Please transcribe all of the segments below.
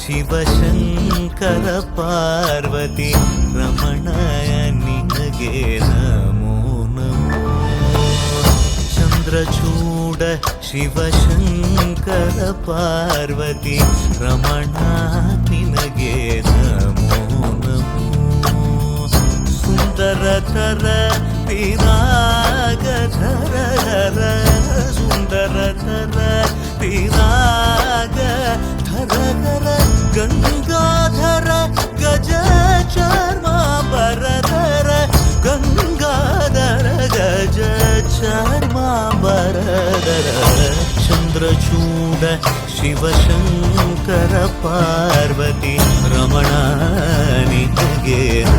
ಶಿವಶಂಕರ ಪಾರ್ವತಿ ರಮಣಯ ನಿನಗೆ ನಮೋ ನಮೋ ಚಂದ್ರಚೂಡ ಶಿವಶಂಕರ ಪಾರ್ವತಿ ರಮಣ ನಿನಗೆ ನಮೋ ನಮೋ ಸುಂದರ इग धर सुन्दर धर धर गङ्गाधर गज चर्मा बर गज शरमार चन्द्रचूड शिवशङ्कर पार्वती रमणानि भ्रमणे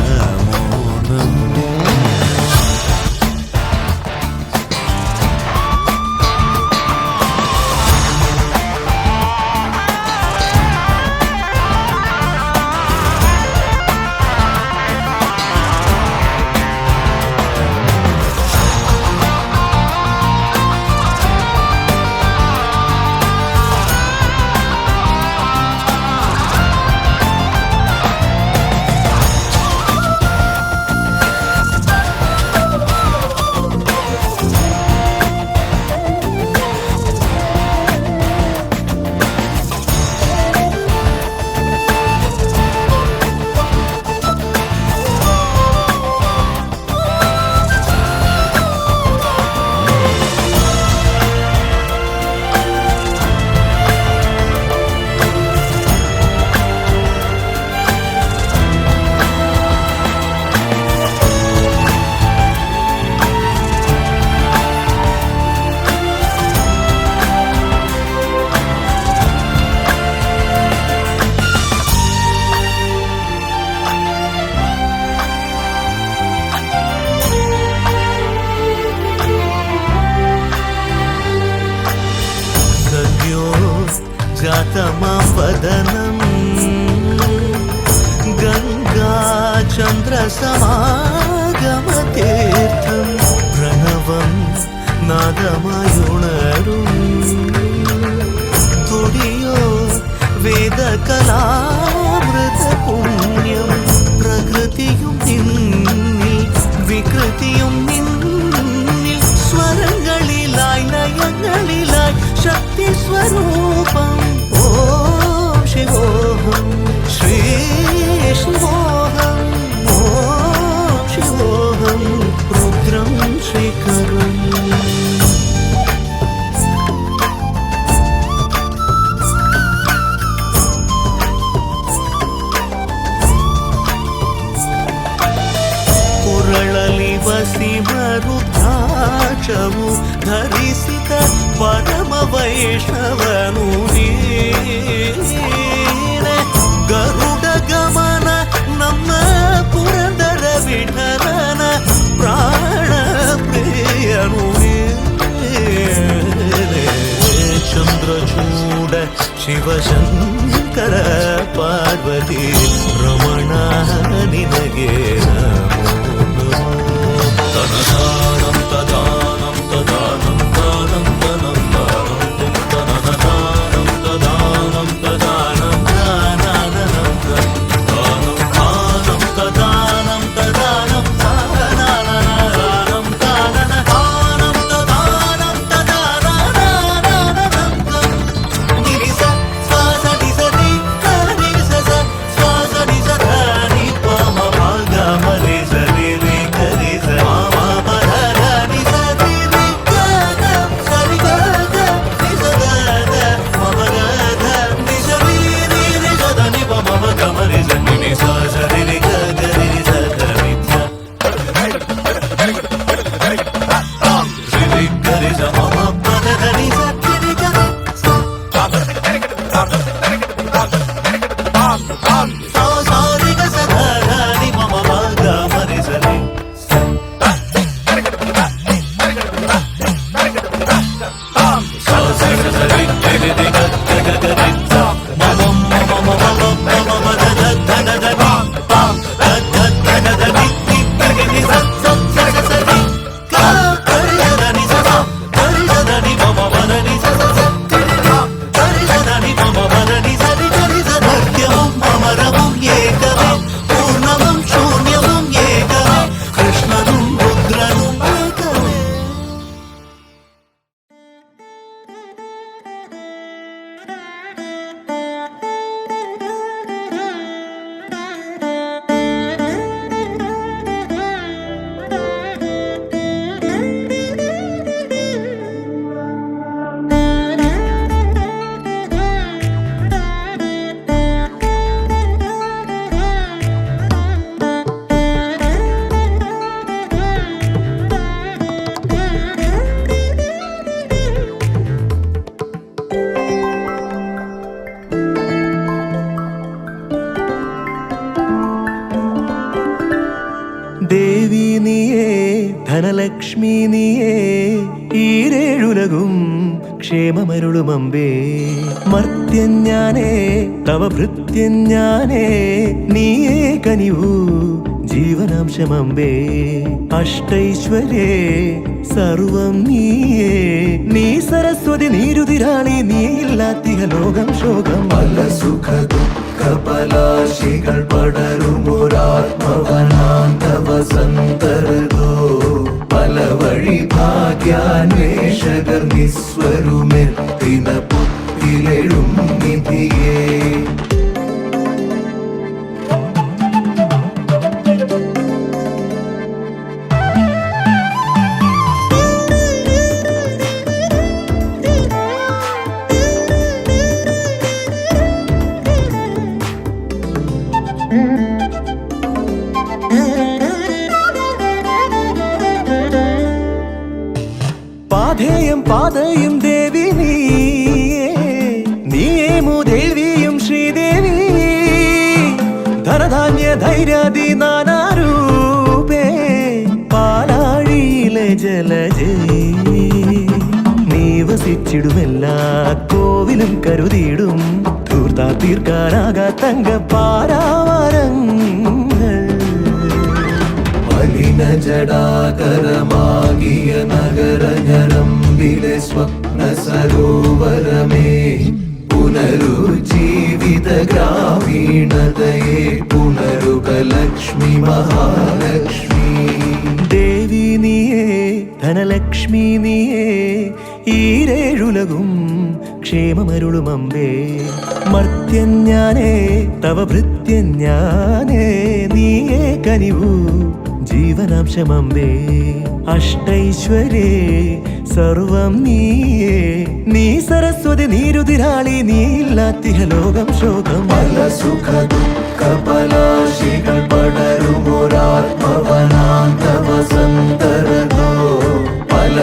സമാഗമതീർത്ഥം പ്രണവം നാദമായുണരും. തുടിയോ വേദകലാമൃത പുണ്യം പ്രകൃതിയും നിന്നിൽ വികൃതിയും നിന്നിൽ സ്വരങ്ങളിലായി നയങ്ങളിലായി ശക്തി സ്വരൂപം ചന്ദ്രചൂട ശിവശങ്കര പാർവതി രമണ നിനകേ നമോ തനതാ ക്ഷേമമരുളുമമ്പേ മർത്യൻ ഞാനേ തവ ഭൃത്യൻ ഞാനേ നീയേ കനിവൂ ജീവനാംശമമ്പേ. അഷ്ടൈശ്വര്യേ സർവം നീയേ നീ സരസ്വതി നീരുതിരാളി നീയില്ലാത്തിക ലോകം ശോകം. പല സുഖ ദുഃഖ പലാശികൾ പടരുമൊരാത്മവനാന്തവ സന്തരതോ പല വഴി ഭാഗ്യാന്വേഷകർ നിസ്വരുമെത്തിന പുത്തിലെഴും നിധിയേ. തങ്ക നഗര മലിന ജടാകരമാകിയ നഗരഞരമ്പിലെ സ്വപ്ന സരോവരമേ പുനരുജ്ജീവിത ഗ്രാമീണതയെ പുനരുക ലക്ഷ്മി മഹാലക്ഷ്മി. ദേവി നീയേ ധനലക്ഷ്മി നീയേ ഈരേഴുലകും ക്ഷേമമരുളുമമ്പേ. മർത്യൻ ഞാനേ തവ ഭൃത്യൻ ഞാനേ നീയേ കനിവു ജീവനാംശമമ്പേ. അഷ്ടൈശ്വരേ സർവം നീയേ. നീ സരസ്വതി നീരുതിരാളി നീയില്ലാത്തിഹ ലോകം ശോകം. പല സുഖ ദുഃഖ പലാശികൾ പടരുമൊരാത്മവനാന്തവ സന്തരതോ പല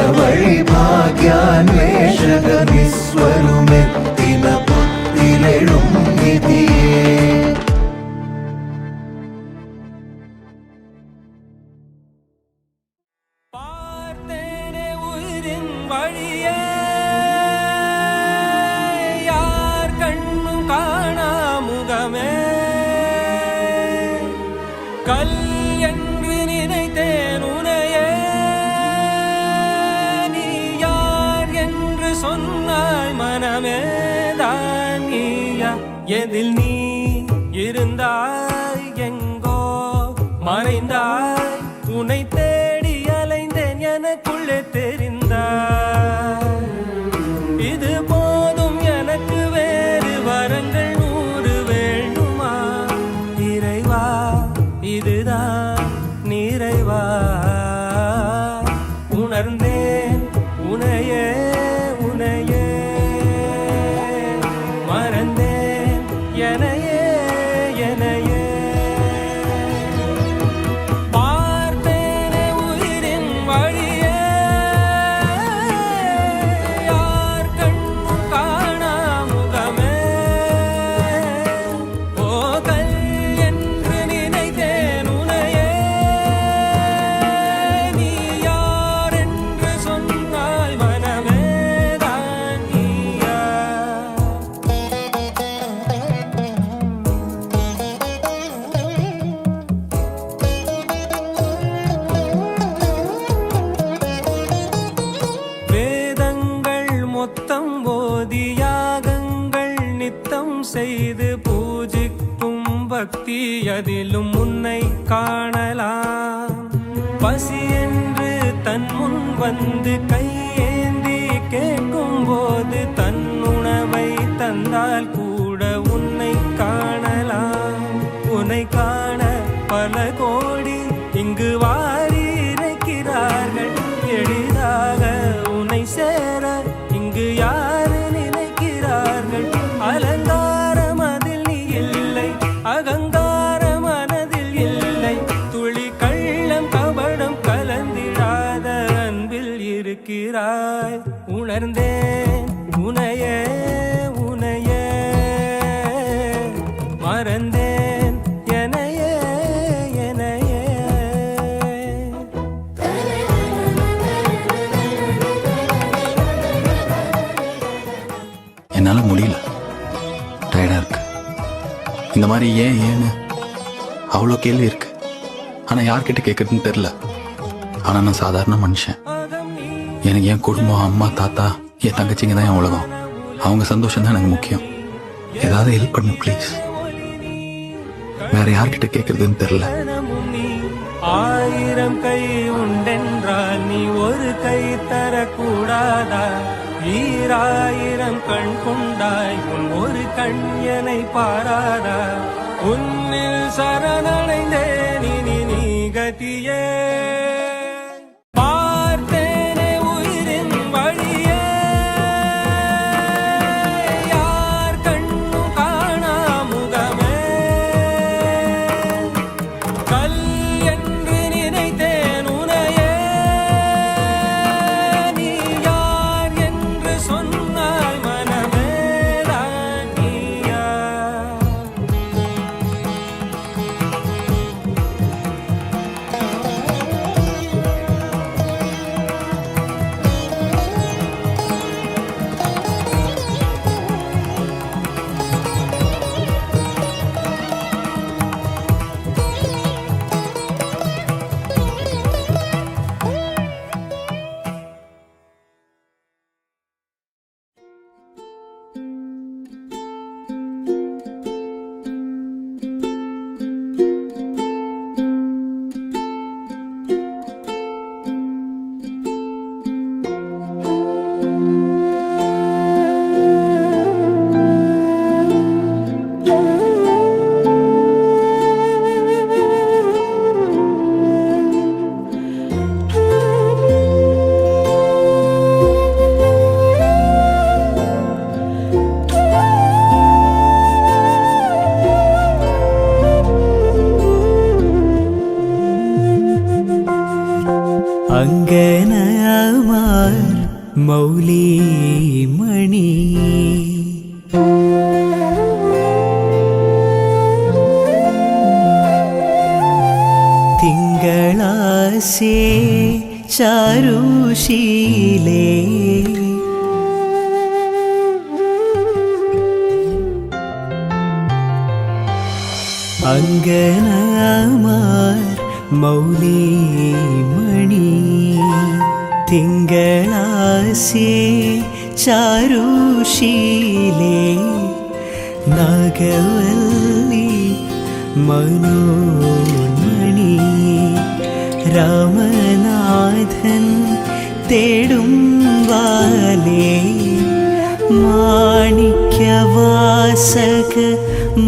വഴി ഭാഗ്യാന്വേഷക നിസ്വരുമെത്തിന പുത്തിലെഴും നിധിയേ பார்த்தேனே உயிரின் வழியே யார் கண்ணும் காணா முகமே கல் என்று நினைத்தேன் உனையே சொன்னாய் மனமே தான் நீயா எதில் நீ இருந்தாய் எங்கோ? மறைந்தாய். உனை தேடி அலைந்தேன். எனக்குள்ளே தெரிந்த பக்தி அதிலும் உன்னை காணலாம். பசி என்று தன் முன் வந்து கை மாதிரி ஏன் ஏன்னு? அவ்வளோ கேள்வி இருக்கு. ஆனா யார்கிட்ட கேட்கறதுன்னு தெரியல. ஆனா நான் சாதாரண மனுஷன். எனக்கு என் குடும்பம் அம்மா தாத்தா என் தங்கச்சிங்க தான் என் உலகம். அவங்க சந்தோஷம் தான் எனக்கு முக்கியம். ஏதாவது ஹெல்ப் பண்ணு ப்ளீஸ் வேற யார்கிட்ட கேட்கறதுன்னு தெரியல. ஆயிரம் கை உண்டென்றால் நீ ஒரு கை தரக்கூடாதா? ஈராயிரம் கண் கொண்டாய் உன் ஒரு கண்யனை பாராதா? உன்னில் சரணடைந்தேன் இனி நீ கதியே. അങ്കനമാർ മൗലി മണി തിങ്കളാശേ ചാരുശീലേ. അങ്കനമാർ മൗലി തിങ്കളാശേ ചാരുശീലേ നാഗവല്ലി മനോമണി രാമനാഥൻ തേടും വാലേ മാണിക്യവാസക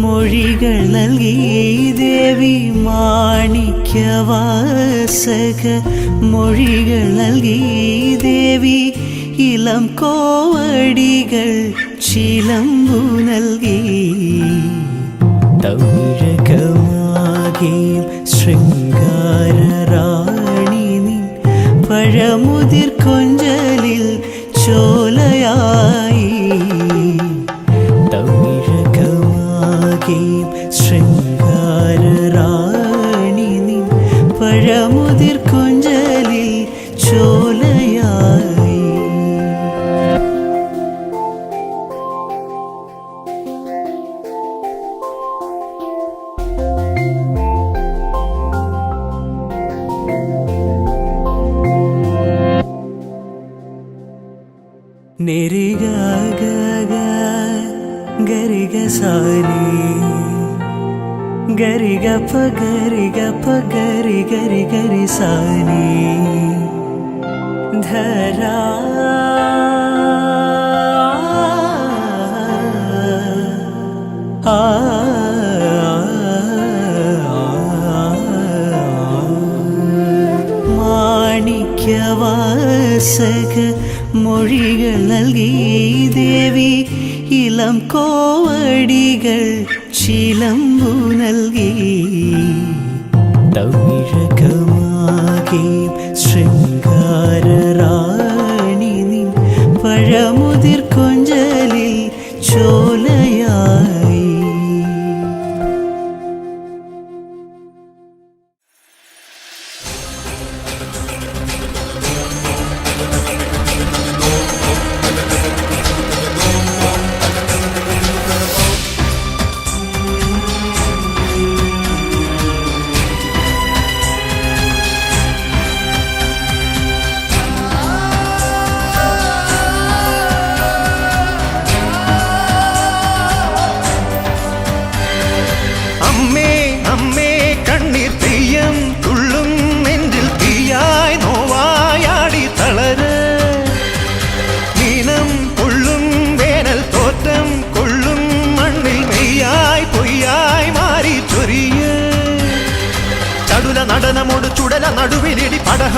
മൊഴികൾ നൽകി ദേവി മാണിക്യവാസക മൊഴികൾ നൽകി ദേവി ഇളം കോവടികൾ ചിലമ്പു നൽകി. തമിഴകമാകെയും ശൃംഗാരറാണി നിൻ പഴമുതിർ കൊഞ്ചലിൽ ചോലയായി ഗരിഗ ഗപ്പ ഗരി ഗപ്പ ഗരി ഗരി ഗരി സാനി ധരാ മാണിക്യവാസക മൊഴികൾ നൽകി ദേവി ഇളം കോവടികൾ ചിലമ്പു നൽകി. തമിഴകമാകെ ശൃംഗാരണി പഴമുതിർ കൊഞ്ചലിൽ ചോലയായി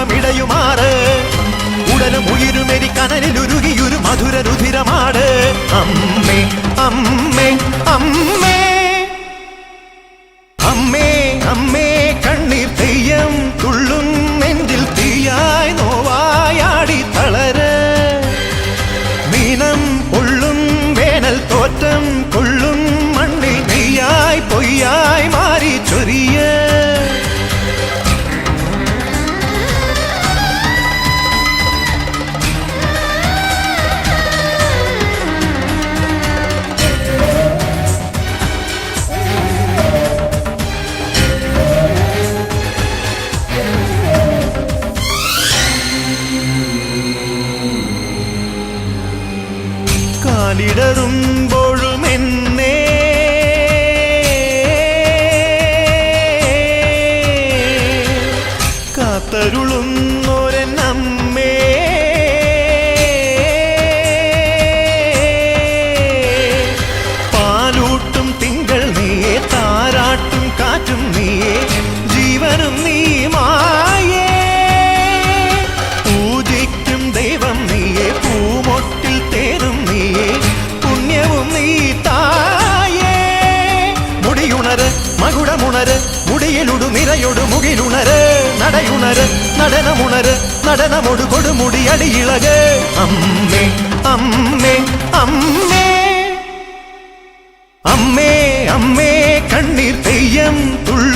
പടഹമിടയുമാറ് ഉടലും ഉയിരുമെരി കനലിലുരുകിയൊരു മധുര കാത്തരുളുന്നൊരമ്മേ உணர நடனம் உணர நடனமொடு கொடு முடியடி இழக. அம்மே அம்மே அம்மே. அம்மே அம்மே கண்ணீர் தெய்யம் துள்ள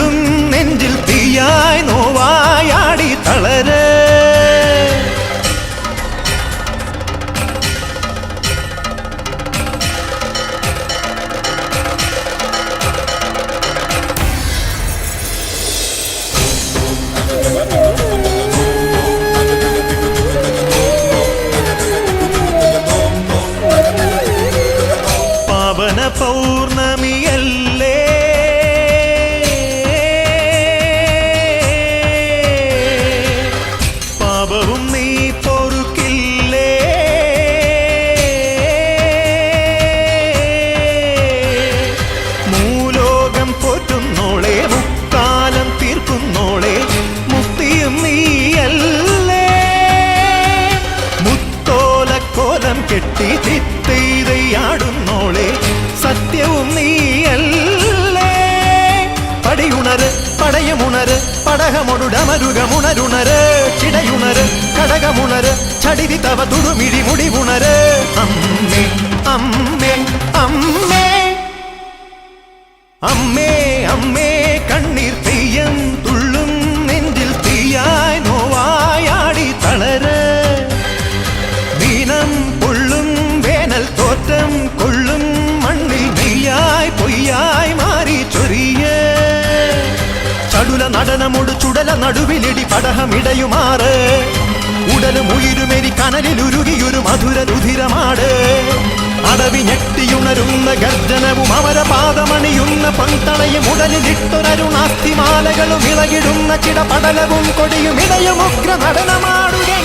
கடகமுணரு படகமொடுடமருகமுணருணரு சிடையுணரு கடகமுணரு சடிதி தவ துடுமிழி முடிவுணரு. அம்மே அம்மே அம்மே அம்மே அம்மே கண் ചുടല നടുവിലിടി പടഹമിടയുമാറ് ഉടലും ഉയിരുമെരി കനലിലുരുകിയൊരു മധുര രുധിരമാട്. അടവി ഞെട്ടിയുണരുന്ന ഗർജനവും അവര പാദമണിയുന്ന പന്തളയും ഉടലിലിട്ടൊരരുണാസ്തിമാലകളും ഇളകിടുന്ന ചിടപടലവും കൊടിയും ഇടയും ഉഗ്ര നടനമാടുകേ